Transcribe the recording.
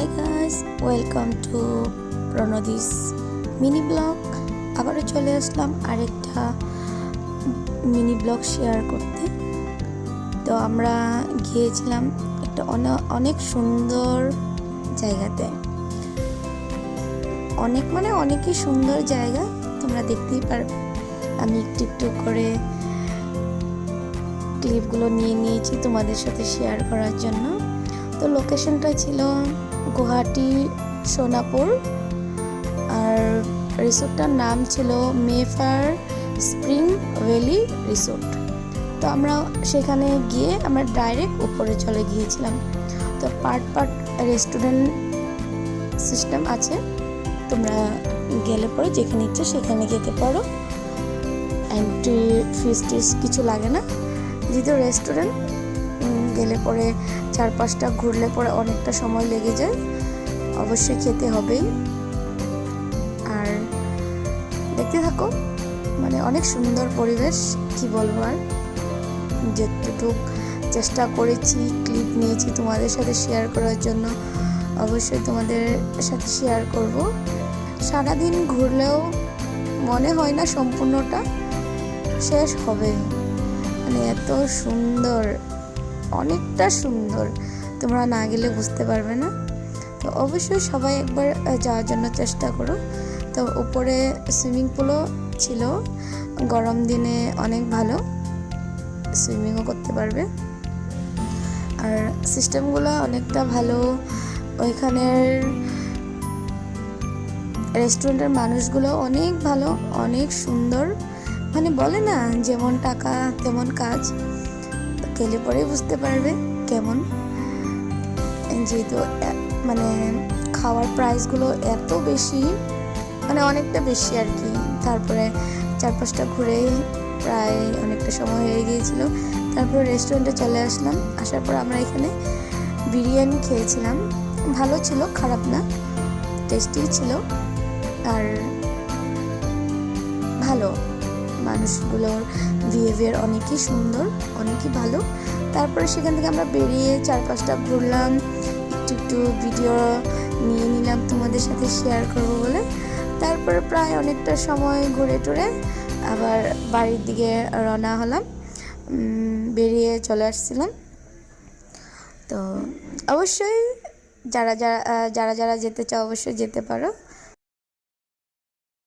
High guys welcome to প্রণদিস mini blog আবারও চলে আসলাম আরেকটা মিনি ব্লগ শেয়ার করতে। তো আমরা গিয়েছিলাম একটা অনেক সুন্দর জায়গাতে। অনেক মানে অনেকই সুন্দর জায়গা, তোমরা দেখতেই পারবে আমি একটু একটু করে ক্লিপগুলো নিয়ে নিয়েছি তোমাদের সাথে শেয়ার করার জন্য। তো লোকেশনটা ছিল গুয়াহাটি, সোনাপুর। আর রিসোর্টটার নাম ছিল মেফার স্প্রিং ভ্যালি রিসোর্ট। তো আমরা সেখানে গিয়ে আমরা ডাইরেক্ট উপরে চলে গিয়েছিলাম। তো পার্ট পার্ট রেস্টুরেন্ট সিস্টেম আছে। তোমরা গেলে পরে যেখানে ইচ্ছে সেখানে যেতে পারো। এন্ট্রি ফিস টিস কিছু লাগে না। যেহেতু রেস্টুরেন্ট গেলে পরে চার পাঁচটা ঘুরলে পরে অনেকটা সময় লেগে যায়। অবশ্যই খেতে হবেই। আর দেখতে থাকো মানে অনেক সুন্দর পরিবেশ, কি বলব আর? যেটুক চেষ্টা করেছি ক্লিপ নিয়েছি তোমাদের সাথে শেয়ার করার জন্য, অবশ্যই তোমাদের সাথে শেয়ার করব। সারাদিন ঘুরলেও মনে হয় না সম্পূর্ণটা শেষ হবে। মানে এত সুন্দর অনেকটা সুন্দর। তোমরা না গেলে বুঝতে পারবে না। তো অবশ্যই সবাই একবার যাওয়ার জন্য চেষ্টা করো। তো উপরে সুইমিং পুলও ছিল। গরম দিনে অনেক ভালো। সুইমিংও করতে পারবে। আর সিস্টেমগুলো অনেকটা ভালো। ওইখানের রেস্টুরেন্টের মানুষগুলো অনেক ভালো, অনেক সুন্দর। মানে বলে না, যেমন টাকা, তেমন কাজ। গেলে পরেই বুঝতে পারবে কেমন। যেহেতু মানে খাওয়ার প্রাইসগুলো এত বেশি মানে অনেকটা বেশি আর কি। তারপরে চার পাঁচটা ঘুরে প্রায় অনেকটা সময় হয়ে গিয়েছিল। তারপরে রেস্টুরেন্টে চলে আসলাম। আসার পর আমরা এখানে বিরিয়ানি খেয়েছিলাম। ভালো ছিল, খারাপ না টেস্টি ছিল। আর ভালো। মানুষগুলোর বিহেভিয়ার অনেকই সুন্দর, অনেকই ভালো। তারপরে সেখান থেকে আমরা বেরিয়ে চার পাঁচটা ঘুরলাম, একটু একটু ভিডিও নিয়ে নিলাম তোমাদের সাথে শেয়ার করব বলে। তারপরে প্রায় অনেকটা সময় ঘুরে টুরে আবার বাড়ির দিকে রওনা হলাম বেরিয়ে চলে আসছিলাম। তো অবশ্যই যারা যারা যারা যারা যেতে চাও অবশ্যই যেতে পারো।